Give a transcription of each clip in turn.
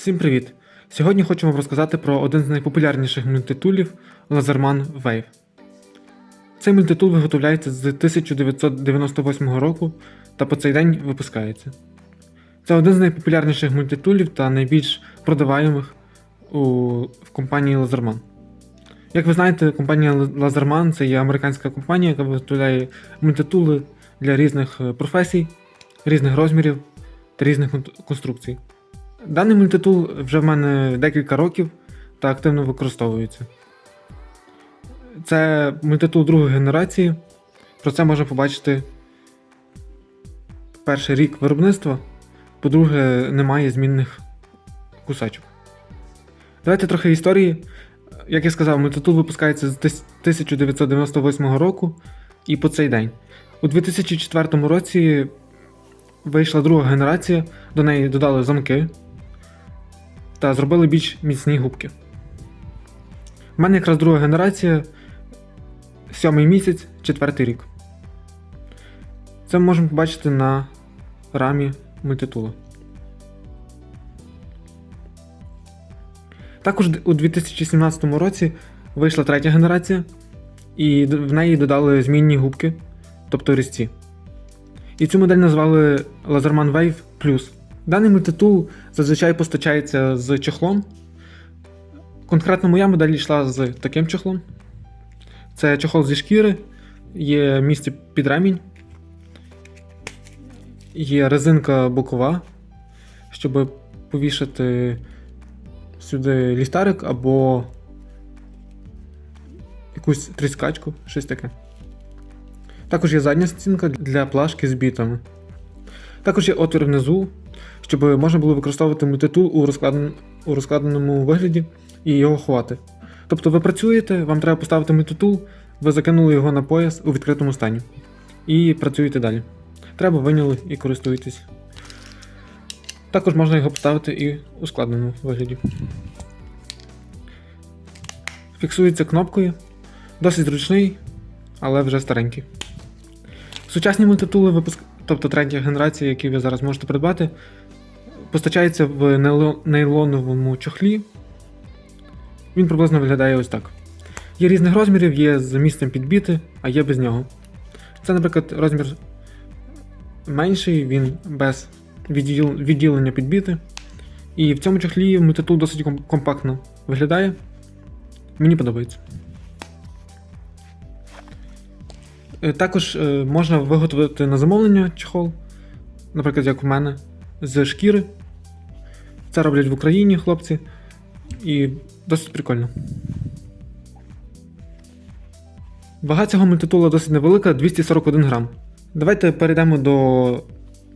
Всім привіт! Сьогодні хочу вам розказати про один з найпопулярніших мультитулів Laserman Wave. Цей мультитул виготовляється з 1998 року та по цей день випускається. Це один з найпопулярніших мультитулів та найбільш продаваємих у, в компанії Laserman. Як ви знаєте, компанія Laserman це є американська компанія, яка виготовляє мультитули для різних е, професій, різних розмірів та різних конструкцій. Даний мультитул вже в мене декілька років та активно використовується. Це мультитул другої генерації. Про це можна побачити перший рік виробництва. По-друге, немає змінних кусачок. Давайте трохи історії. Як я сказав, мультитул випускається з 1998 року і по цей день. У 2004 році вийшла друга генерація, до неї додали замки та зробили більш міцні губки. У мене якраз друга генерація, сьомий місяць, четвертий рік. Це ми можемо побачити на рамі мультитула. Також у 2017 році вийшла третя генерація, і в неї додали змінні губки, тобто різці. І цю модель назвали Laserman Wave Plus. Даний мультитул зазвичай постачається з чохлом. Конкретно моя модель йшла з таким чохлом. Це чохол зі шкіри, є місце під ремінь, є резинка бокова, щоб повішати сюди ліхтарик або якусь тріскачку, щось таке. Також є задня стінка для плашки з бітами. Також є отвір внизу, щоб можна було використовувати мультитул у, розкладен... у розкладеному вигляді і його ховати. Тобто ви працюєте, вам треба поставити мультитул, ви закинули його на пояс у відкритому стані. І працюєте далі. Треба виняли і користуєтесь. Також можна його поставити і у складеному вигляді. Фіксується кнопкою. Досить зручний, але вже старенький. Сучасні мультитули, випуск... тобто третя генерація, які ви зараз можете придбати, постачається в нейлоновому чохлі. Він приблизно виглядає ось так. Є різних розмірів, є з місцем підбіти, а є без нього. Це, наприклад, розмір менший, він без відділення підбіти. І в цьому чохлі мультитул досить компактно виглядає. Мені подобається. Також е, можна виготовити на замовлення чехол, наприклад, як у мене, з шкіри. Це роблять в Україні хлопці. І досить прикольно. Вага цього мультитула досить невелика 241 грам. Давайте перейдемо до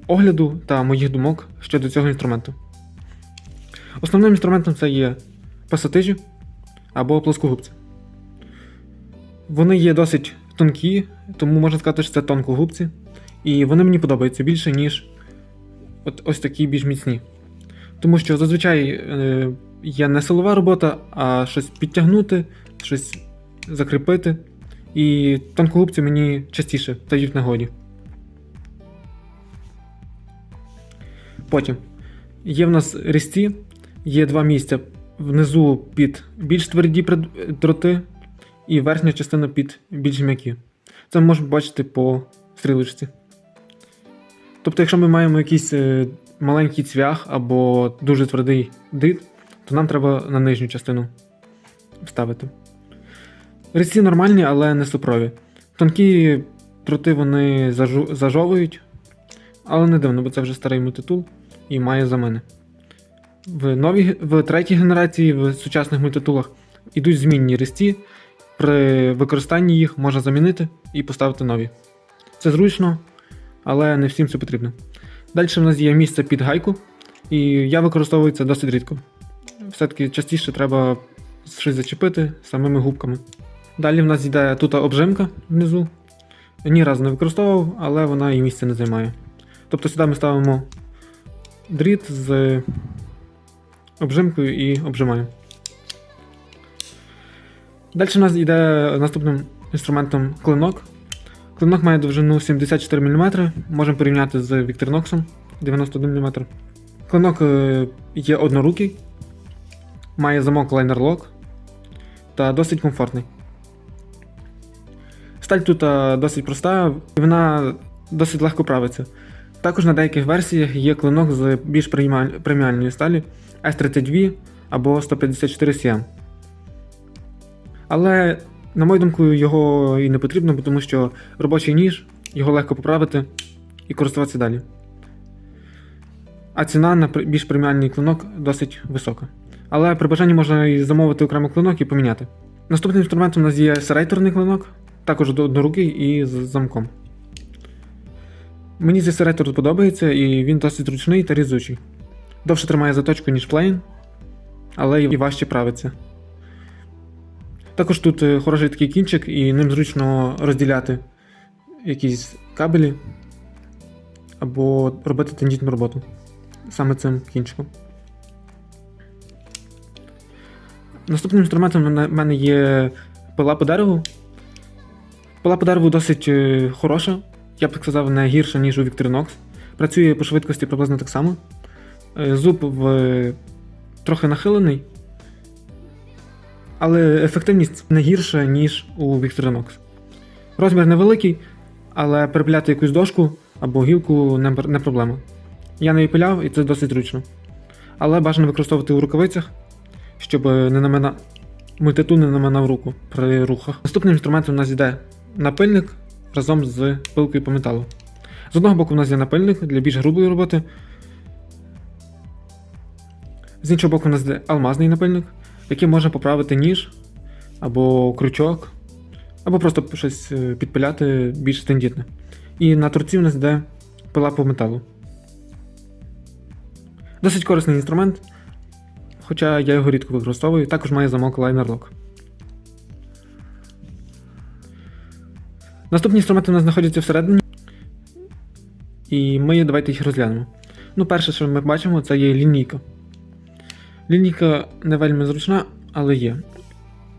огляду та моїх думок щодо цього інструменту. Основним інструментом це є пасатижі або плоскогубці. Вони є досить тонкі, тому можна сказати, що це тонкогубці. І вони мені подобаються більше, ніж от ось такі більш міцні. Тому що зазвичай е, є не силова робота, а щось підтягнути, щось закріпити. І тонкогубці мені частіше стають в нагоді. Потім є в нас різці, є два місця внизу під більш тверді дроти, і верхня частина під більш м'які. Це ми можемо бачити по стрілочці. Тобто, якщо ми маємо якийсь е, маленький цвях або дуже твердий дріт, то нам треба на нижню частину вставити. Різці нормальні, але не супрові. Тонкі дроти вони зажовують, але не дивно, бо це вже старий мультитул і має замини. В, новій, в третій генерації в сучасних мультитулах йдуть змінні різці, при використанні їх можна замінити і поставити нові. Це зручно, але не всім це потрібно. Далі в нас є місце під гайку, і я використовую це досить рідко. Все-таки частіше треба щось зачепити самими губками. Далі в нас йде тут обжимка внизу. Ні разу не використовував, але вона і місця не займає. Тобто сюди ми ставимо дріт з обжимкою і обжимаємо. Далі у нас йде наступним інструментом клинок. Клинок має довжину 74 мм, можемо порівняти з Victorinox 91 мм. Клинок е, є однорукий, має замок Lock та досить комфортний. Сталь тут е, досить проста, і вона досить легко правиться. Також на деяких версіях є клинок з більш преміаль- преміальної сталі S32 або 154 CM. Але, на мою думку, його і не потрібно, тому що робочий ніж, його легко поправити і користуватися далі. А ціна на більш преміальний клинок досить висока. Але при бажанні можна і замовити окремо клинок і поміняти. Наступним інструментом у нас є серейторний клинок, також однорукий і з замком. Мені цей серейтор подобається і він досить зручний та різучий. Довше тримає заточку, ніж плейн, але і важче правиться. Також тут е, хороший такий кінчик, і ним зручно розділяти якісь кабелі або робити тендітну роботу саме цим кінчиком. Наступним інструментом в мене- є пила по дереву. Пила по дереву досить е, хороша, я б так сказав, не гірша, ніж у Victorinox. Працює по швидкості приблизно так само. Е, Зуб в... трохи нахилений, але ефективність не гірша, ніж у Victorinox. Розмір невеликий, але перепиляти якусь дошку або гілку не, проблема. Я не пиляв і це досить зручно. Але бажано використовувати у рукавицях, щоб не намина... мультитул не наминав руку при рухах. Наступним інструментом у нас йде напильник разом з пилкою по металу. З одного боку, у нас є напильник для більш грубої роботи. З іншого боку, у нас є алмазний напильник, який може поправити ніж або крючок, або просто щось е, підпиляти більш тендітне. І на торці у нас йде пила по металу. Досить корисний інструмент, хоча я його рідко використовую, також має замок Liner Lock. Наступні інструменти у нас знаходяться всередині. І ми давайте їх розглянемо. Ну, перше, що ми бачимо, це є лінійка. Лінійка не вельми зручна, але є.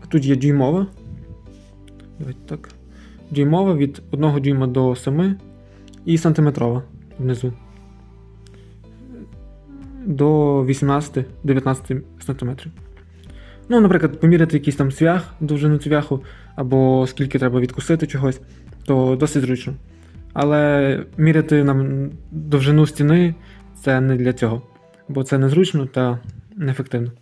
Тут є дюймова. Давайте так. Дюймова від 1 дюйма до 7 і сантиметрова внизу. До 18-19 см. Ну, наприклад, поміряти якийсь там цвях, довжину цвяху, або скільки треба відкусити чогось, то досить зручно. Але міряти нам довжину стіни це не для цього, бо це незручно та неефективно.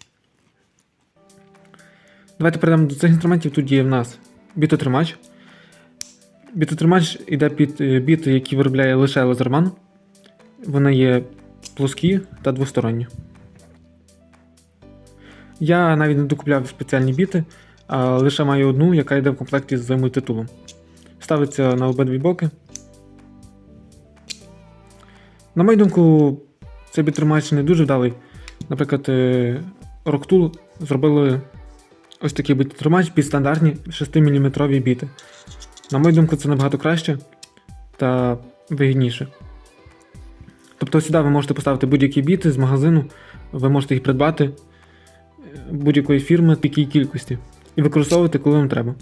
Давайте перейдемо до цих інструментів. Тут є в нас бітотримач. Бітотримач йде під е, біти, які виробляє лише лазерман. Вони є плоскі та двосторонні. Я навіть не докупляв спеціальні біти, а лише маю одну, яка йде в комплекті з мультитулом. Ставиться на обидві боки. На мою думку, цей бітримач не дуже вдалий. Наприклад, е, Rocktool зробили ось такий бітримач під стандартні 6-мм біти. На мою думку, це набагато краще та вигідніше. Тобто сюди ви можете поставити будь-які біти з магазину, ви можете їх придбати е, будь-якої фірми в якій кількості і використовувати, коли вам треба.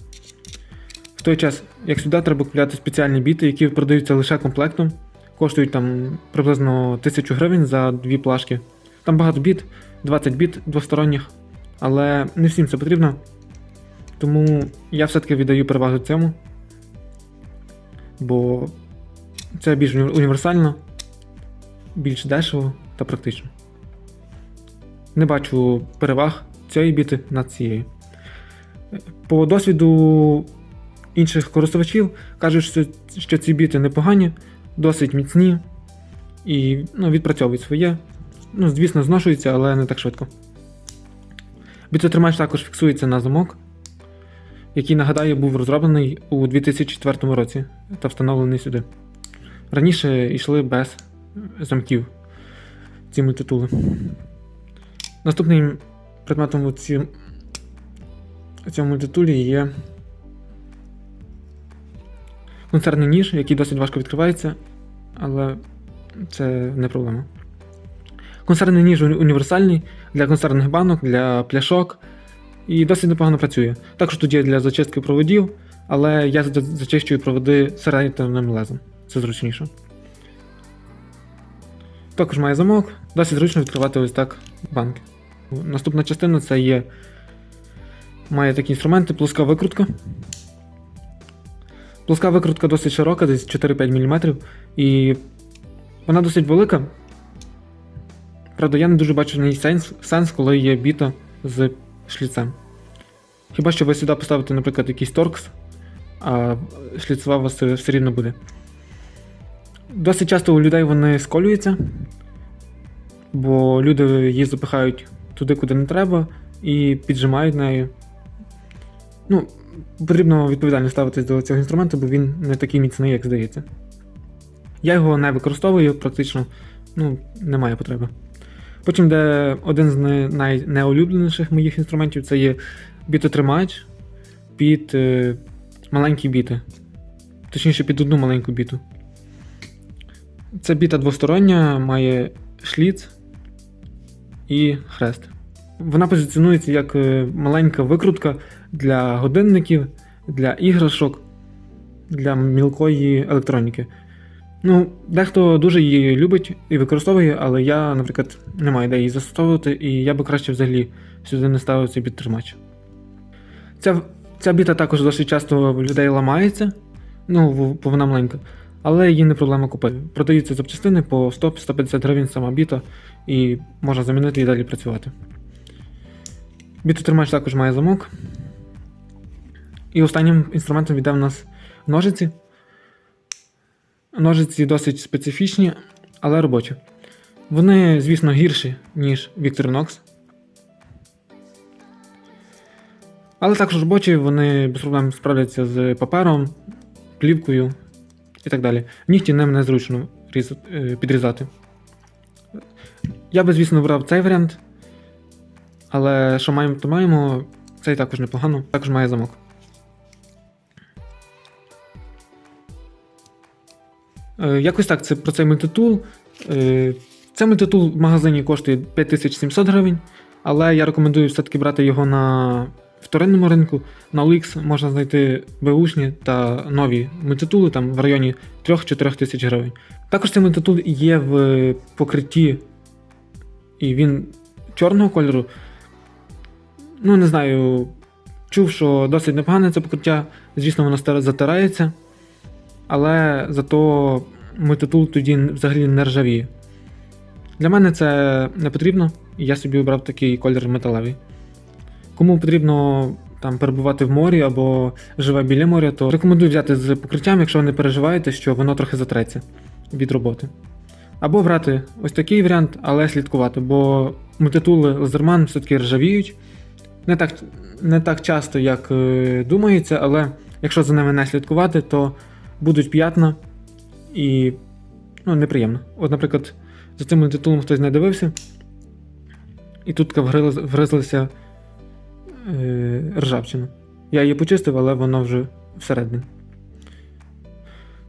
В той час, як сюди, треба купляти спеціальні біти, які продаються лише комплектом, коштують там приблизно 1000 гривень за дві плашки. Там багато біт, 20 біт двосторонніх, але не всім це потрібно. Тому я все-таки віддаю перевагу цьому, бо це більш універсально, більш дешево та практично. Не бачу переваг цієї біти над цією. По досвіду інших користувачів кажуть, що, ці біти непогані, досить міцні і ну, відпрацьовують своє. Ну, звісно, зношуються, але не так швидко. Бітотримач також фіксується на замок, який, нагадаю, був розроблений у 2004 році та встановлений сюди. Раніше йшли без замків ці мультитули. Наступним предметом у ці... у цьому мультитулі є концерний ніж, який досить важко відкривається, але це не проблема. Консервний ніж універсальний для консервних банок, для пляшок і досить непогано працює. Також тут є для зачистки проводів, але я зачищую проводи серейторним лезом. Це зручніше. Також має замок, досить зручно відкривати ось так банки. Наступна частина це є. Має такі інструменти, плоска викрутка. Плоска викрутка досить широка, десь 4-5 мм. І вона досить велика. Правда, я не дуже бачу в ній сенс, сенс, коли є біта з шліцем. Хіба що ви сюди поставите, наприклад, якийсь торкс, а шліцева у вас все рівно буде. Досить часто у людей вони сколюються, бо люди її запихають туди, куди не треба, і піджимають нею. Ну, потрібно відповідально ставитись до цього інструменту, бо він не такий міцний, як здається. Я його не використовую, практично ну, немає потреби. Потім, де один з найнеулюбленіших моїх інструментів це є бітотримач під е, маленькі біти. Точніше, під одну маленьку біту. Це біта двостороння, має шліц і хрест. Вона позиціонується як е, маленька викрутка для годинників, для іграшок, для мілкої електроніки. Ну, дехто дуже її любить і використовує, але я, наприклад, не маю де її застосовувати, і я би краще взагалі сюди не ставив цей підтримач. Ця, ця біта також досить часто в людей ламається, ну, бо вона маленька, але її не проблема купити. Продаються запчастини по 100-150 гривень сама біта, і можна замінити і далі працювати. Бітотримач також має замок. І останнім інструментом йде в нас ножиці. Ножиці досить специфічні, але робочі. Вони, звісно, гірші, ніж Victorinox. Але також робочі, вони без проблем справляться з папером, плівкою і так далі. Нігті ним незручно е, підрізати. Я би, звісно, брав цей варіант. Але що маємо, то маємо. Цей також непогано, також має замок. Якось так, це про цей мультитул. Е, Цей мультитул в магазині коштує 5700 гривень, але я рекомендую все-таки брати його на вторинному ринку. На OLX можна знайти беушні та нові мультитули там в районі 3-4 тисяч гривень. Також цей мультитул є в покритті, і він чорного кольору. Ну, не знаю, чув, що досить непогане це покриття. Звісно, воно затирається, але зато мультитул тоді взагалі не ржавіє. Для мене це не потрібно, і я собі обрав такий колір металевий. Кому потрібно там перебувати в морі або живе біля моря, то рекомендую взяти з покриттям, якщо ви не переживаєте, що воно трохи затреться від роботи. Або брати ось такий варіант, але слідкувати, бо мультитули лазерман все-таки ржавіють. Не так, не так часто, як е, думається, але якщо за ними не слідкувати, то будуть п'ятна і ну, неприємно. От, наприклад, за цим мультитулом хтось не дивився, і тут вгризлася е, ржавчина. Я її почистив, але воно вже всередині.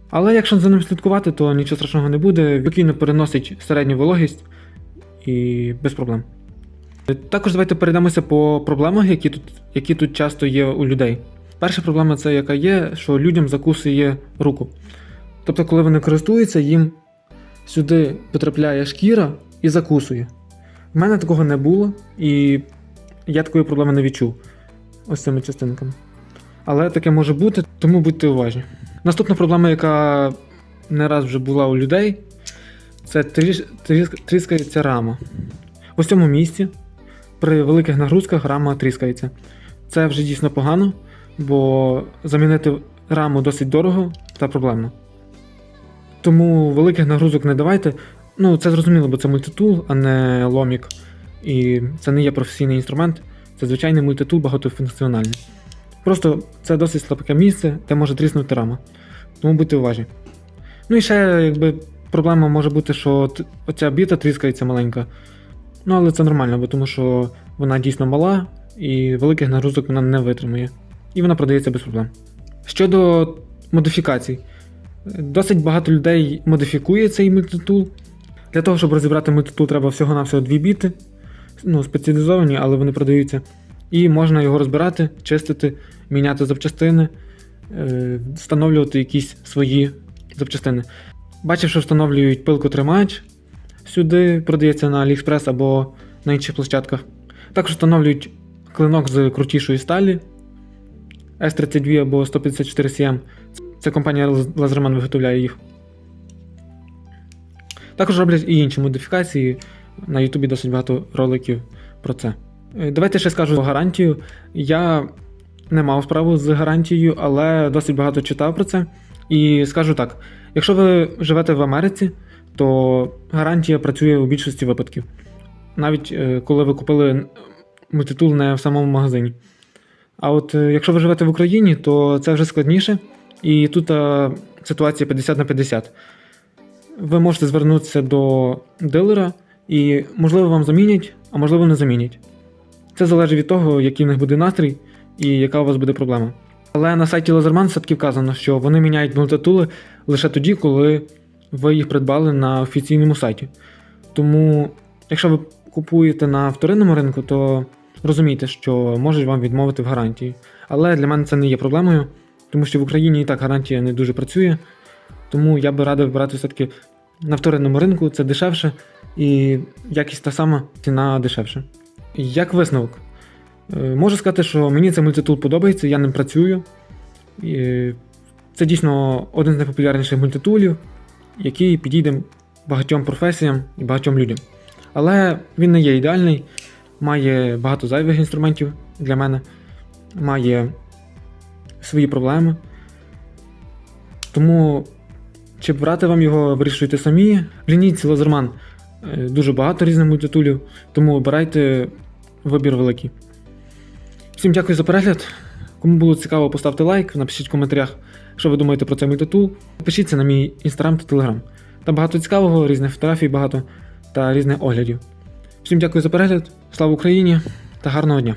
Але якщо за ним слідкувати, то нічого страшного не буде. Спокійно переносить середню вологість і без проблем. Також давайте перейдемося по проблемах, які тут, які тут часто є у людей. Перша проблема це яка є, що людям закусує руку. Тобто, коли вони користуються, їм сюди потрапляє шкіра і закусує. В мене такого не було, і я такої проблеми не відчув ось цими частинками. Але таке може бути, тому будьте уважні. Наступна проблема, яка не раз вже була у людей, це тріс- тріскається рама. В цьому місці при великих нагрузках рама тріскається. Це вже дійсно погано, бо замінити раму досить дорого та проблемно. Тому великих нагрузок не давайте. Ну, це зрозуміло, бо це мультитул, а не ломік. І це не є професійний інструмент, це звичайний мультитул багатофункціональний. Просто це досить слабке місце, де може тріснути рама. Тому будьте уважні. Ну і ще, якби, проблема може бути, що оця біта тріскається маленька. Ну, але це нормально, бо тому що вона дійсно мала і великих нагрузок вона не витримує. І вона продається без проблем. Щодо модифікацій, досить багато людей модифікує цей мультитул. Для того, щоб розібрати мультитул, треба всього-навсього дві біти. Ну, спеціалізовані, але вони продаються. І можна його розбирати, чистити, міняти запчастини, е, встановлювати якісь свої запчастини. Бачив, що встановлюють пилкотримач, сюди продається на AliExpress або на інших площадках. Також встановлюють клинок з крутішої сталі S32 або 154 cm. Це компанія Laserman виготовляє їх. Також роблять і інші модифікації. На Ютубі досить багато роликів про це. Е, Давайте ще скажу гарантію. Я не мав справу з гарантією, але досить багато читав про це. І скажу так: якщо ви живете в Америці, то гарантія працює у більшості випадків. Навіть е, коли ви купили мультитул не в самому магазині. А от е, якщо ви живете в Україні, то це вже складніше, і тут е, ситуація 50 на 50. Ви можете звернутися до дилера, і можливо вам замінять, а можливо не замінять. Це залежить від того, який в них буде настрій і яка у вас буде проблема. Але на сайті Laserman все-таки вказано, що вони міняють мультитули лише тоді, коли ви їх придбали на офіційному сайті. Тому, якщо ви купуєте на вторинному ринку, то розумійте, що можуть вам відмовити в гарантії. Але для мене це не є проблемою, тому що в Україні і так гарантія не дуже працює. Тому я би радив брати все-таки на вторинному ринку, це дешевше і якість та сама, ціна дешевше. Як висновок, Е, можу сказати, що мені цей мультитул подобається, я ним працюю. Це дійсно один з найпопулярніших мультитулів, який підійде багатьом професіям і багатьом людям. Але він не є ідеальний, має багато зайвих інструментів для мене, має свої проблеми. Тому, чи брати вам його, вирішуйте самі. В лінійці Лазерман е, дуже багато різних мультитулів, тому обирайте вибір великий. Всім дякую за перегляд. Кому було цікаво, поставте лайк, напишіть в коментарях, що ви думаєте про цей мультитул. Підпишіться на мій інстаграм та телеграм. Там багато цікавого, різних фотографій багато та різних оглядів. Всім дякую за перегляд, слава Україні та гарного дня!